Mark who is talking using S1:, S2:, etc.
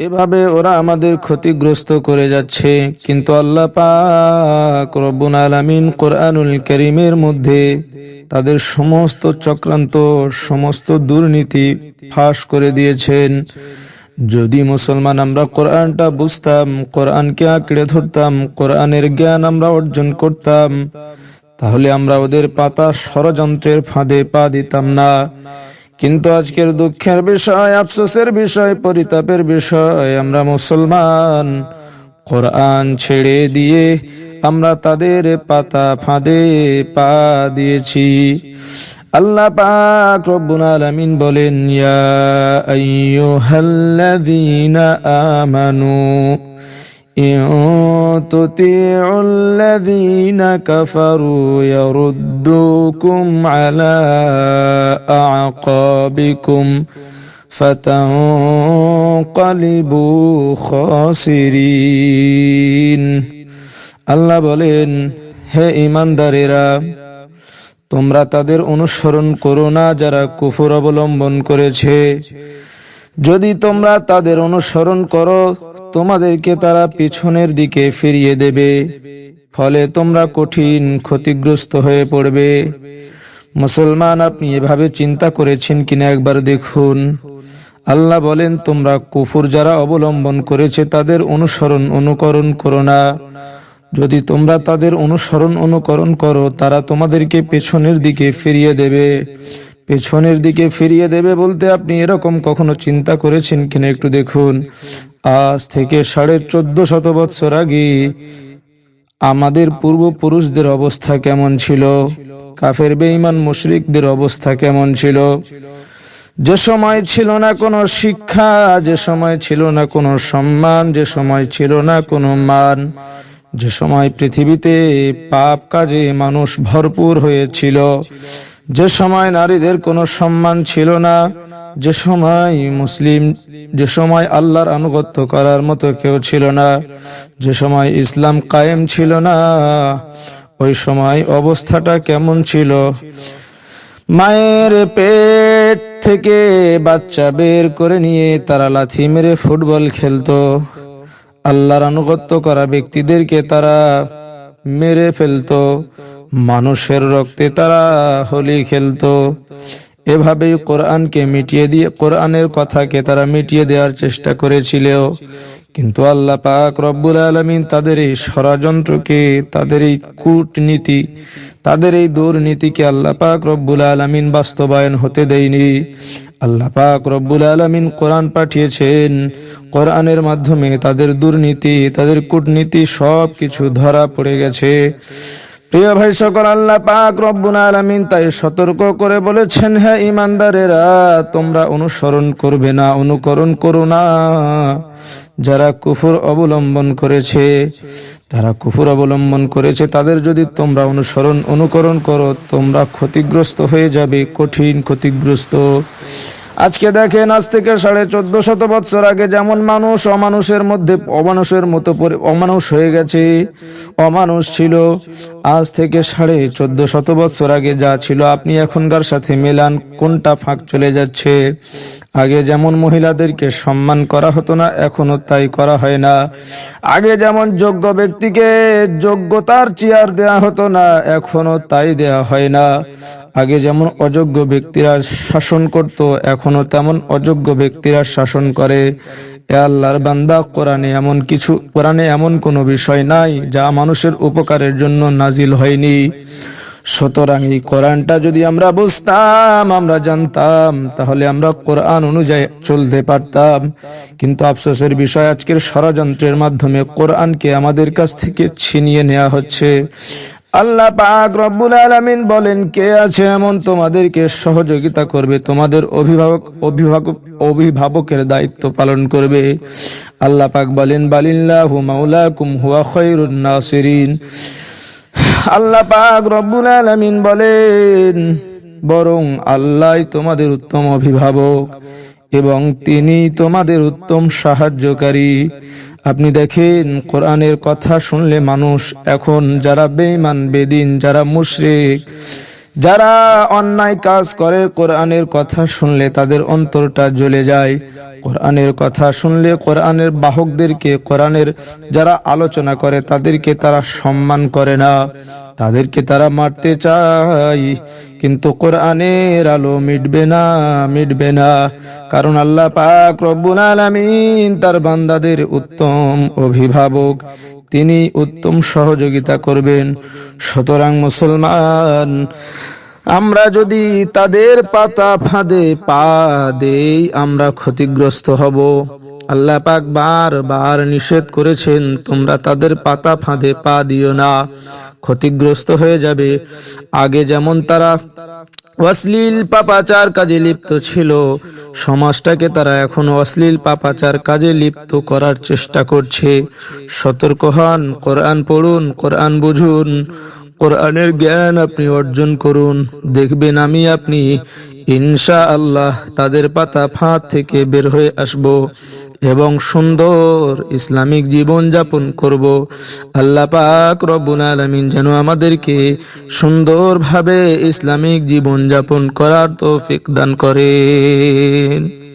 S1: এভাবে ওরা আমাদের ক্ষতিগ্রস্ত করে যাচ্ছে। কিন্তু আল্লাহ পাক রব্বুল আলামিন কোরআনুল করিমের মধ্যে তাদের সমস্ত চক্রান্ত, সমস্ত দুর্নীতি ফাঁস করে দিয়েছেন। যদি মুসলমান আমরা কোরআনটা বুঝতাম, কোরআনকে আঁকড়ে ধরতাম, কোরআনের জ্ঞান আমরা অর্জন করতাম, তাহলে আমরা ওদের পাতা ষড়যন্ত্রের ফাঁদে পা দিতাম না। কিন্তু আজকের দুঃখের বিষয়, আফসোসের বিষয়, পরিতাপের বিষয়, আমরা মুসলমান। কোরআন ছেড়ে দিয়ে আমরা তাদের পাতা ফাঁদে পা দিয়েছি। আল্লাহ পাক রব্বুল আলামিন বলেন, ইয়া আইয়ুহাল্লাযীনা আমানু إن تطيعوا الذين كفروا يردوكم على أعقابكم فتنقلبوا خاسرين আল্লাহ বলেন হে ইমানদারেরা তোমরা তাদের অনুসরণ করো না যারা কুফর অবলম্বন করেছে যদি তোমরা তাদের অনুসরণ করো, তোমাদেরকে তারা পিছনের দিকে ফিরিয়ে দেবে। ফলে তোমরা কঠিন ক্ষতিগ্রস্ত হয়ে পড়বে। মুসলমান, আপনি এভাবে চিন্তা করেছেন কিনা একবার দেখুন। আল্লাহ বলেন, তোমরা কুফুর যারা অবলম্বন করেছে, তাদের অনুসরণ অনুকরণ করো না। যদি তোমরা তাদের অনুসরণ অনুকরণ করো, তারা তোমাদেরকে পেছনের দিকে ফিরিয়ে দেবে। পেছনের দিকে ফিরিয়ে দেবে বলতে আপনি এরকম কখনো চিন্তা করেছেন কিনা একটু দেখুন। আজ থেকে সাড়ে চোদ্দ শত বৎসর আগে আমাদের পূর্বপুরুষদের অবস্থা কেমন ছিল? কাফের, বেঈমান মুশরিকদের অবস্থা কেমন ছিল? যে সময় ছিল না কোনো শিক্ষা, যে সময় ছিল না কোনো সম্মান, যে সময় ছিল না কোনো মান, যে সময় পৃথিবীতে পাপ কাজে মানুষ ভরপুর হয়েছিল যে সময় নারীদের কোনো সম্মান ছিল না, যে সময় মুসলিম, যে সময় আল্লাহর আনুগত্য করার মতো কেউ ছিল না, যে সময় ইসলাম কায়েম ছিল না, ওই সময় অবস্থাটা কেমন ছিল? মায়ের পেট থেকে বাচ্চা বের করে নিয়ে তারা লাথি মেরে ফুটবল খেলতো। আল্লাহর আনুগত্য করা ব্যক্তিদেরকে তারা মেরে ফেলতো। মানুষের রক্তে তারা হোলি খেলতো। এভাবেই কোরআনকে মিটিয়ে দিয়ে, কোরআনের কথাকে তারা মিটিয়ে দেওয়ার চেষ্টা করেছিল কিন্তু আল্লাহ পাক রব্বুল আলমিন তাদের এই ষড়যন্ত্রকে, তাদের এই কূটনীতি, তাদের এই দুর্নীতিকে আল্লাহ পাক রব্বুল আলমিন বাস্তবায়ন হতে দেয়নি। আল্লাহ পাক রব্বুল আলমিন কোরআন পাঠিয়েছেন। কোরআনের মাধ্যমে তাদের দুর্নীতি, তাদের কূটনীতি সব কিছু ধরা পড়ে গেছে। প্রিয় ভাই সকল আল্লাহ পাক রব্বুল আলামিন তাই সতর্ক করে বলেছেন হ্যাঁ ইমানদারেরা তোমরা অনুসরণ করবে না, অনুকরণ করো না। যারা কুফুর অবলম্বন করেছে, তারা কুফুর অবলম্বন করেছে, তাদের যদি তোমরা অনুসরণ, অনুকরণ করো, তোমরা ক্ষতিগ্রস্ত হয়ে যাবে, কঠিন ক্ষতিগ্রস্ত। আজকে দেখেন, আজ থেকে সাড়ে চোদ্দ শত বৎসর আগে যেমন মানুষ অমানুষের মধ্যে, অমানুষের মতো অমানুষ হয়ে গেছে, অমানুষ ছিল। আজ থেকে সাড়ে চোদ্দ শত বৎসর আগে যা ছিল, আপনি এখনকার সাথে মেলান, কোনটা ফাঁক চলে যাচ্ছে? আগে যেমন মহিলাদেরকে সম্মান করা হতো না, এখনও তাই করা হয় না। আগে যেমন যোগ্য ব্যক্তিকে যোগ্যতার চেয়ার দেয়া হতো না, এখনও তাই দেয়া হয় না। আগে যেমন অযোগ্য ব্যক্তিরা শাসন করত, এখনও তেমন অযোগ্য ব্যক্তিরা শাসন করে। এ আল্লাহর বান্দা কোরআনে এমন কিছু, কোরআনে এমন কোনো বিষয় নাই যা মানুষের উপকারের জন্য নাজিল হয়নি। সুতরাং এই কোরআনটা যদি আমরা বুঝতাম, আমরা জানতাম, তাহলে আমরা কোরআন অনুযায়ী চলতে পারতাম। কিন্তু আফসোসের বিষয়, আজকের ষড়যন্ত্রের মাধ্যমে কোরআনকে আমাদের কাছ থেকে ছিনিয়ে নেওয়া হচ্ছে। আল্লাহ পাক রব্বুল আলামিন বলেন, কে আছে এমন তোমাদেরকে সহযোগিতা করবে? তোমাদের অভিভাবক অভিভাবক, অভিভাবকের দায়িত্ব পালন করবে। আল্লাহ পাক বলেন, বালিল্লাহু মাওলাকুম হুয়া খায়রুন নাসিরিন। আল্লাহ পাক রব্বুল আলামিন বলেন, বরং আল্লাহ তোমাদের উত্তম অভিভাবক। এবং তিনি তোমাদের উত্তম সাহায্যকারী। আপনি দেখেন, কোরআনের কথা শুনলে মানুষ এখন যারা বেঈমান, বেদিন, যারা মুশরিক যারা অন্যায় কাজ করে, কোরআনের কথা শুনলে তাদের অন্তরটা জ্বলে যায়। কোরআনের কথা শুনলে কোরআনের বাহকদেরকে, কোরআনের যারা আলোচনা করে, তাদেরকে তারা সম্মান করে না। তাদেরকে তারা মারতে চায়। কিন্তু কোরআনের আলো মিটবে না মিটবে না। কারণ আল্লাহ পাক রব্বুল আলামিন তার বান্দাদের উত্তম অভিভাবক। তিনি উত্তম সহযোগিতা করবেন। সুতরাং মুসলমান, আমরা যদি তাদের পাতা ফাঁদে পা দেই, আমরা ক্ষতিগ্রস্ত হব। আল্লাহ পাক বার বার নিষেধ করেছেন, তোমরা তাদের পাতা ফাঁদে পা দিও না, ক্ষতিগ্রস্ত হয়ে যাবে। আগে যেমন তারা অশ্লীল পাপাচার কাজে লিপ্ত ছিল। সমাজটাকে তারা এখন অশ্লীল পাপাচার কাজে লিপ্ত করার চেষ্টা করছে। সতর্ক হন, কোরআন পড়ুন, কোরআন বুঝুন, কোরআনের জ্ঞান আপনি অর্জন করুন। দেখবেন আমি, আপনি ইনশা আল্লাহ তাদের পাতা ফাঁদ থেকে বের হয়ে আসব এবং সুন্দর ইসলামিক জীবন যাপন করব। আল্লাহ পাক রব্বুল আলামিন যেন আমাদেরকে সুন্দরভাবে ইসলামিক জীবন যাপন করার তৌফিক দান করেন।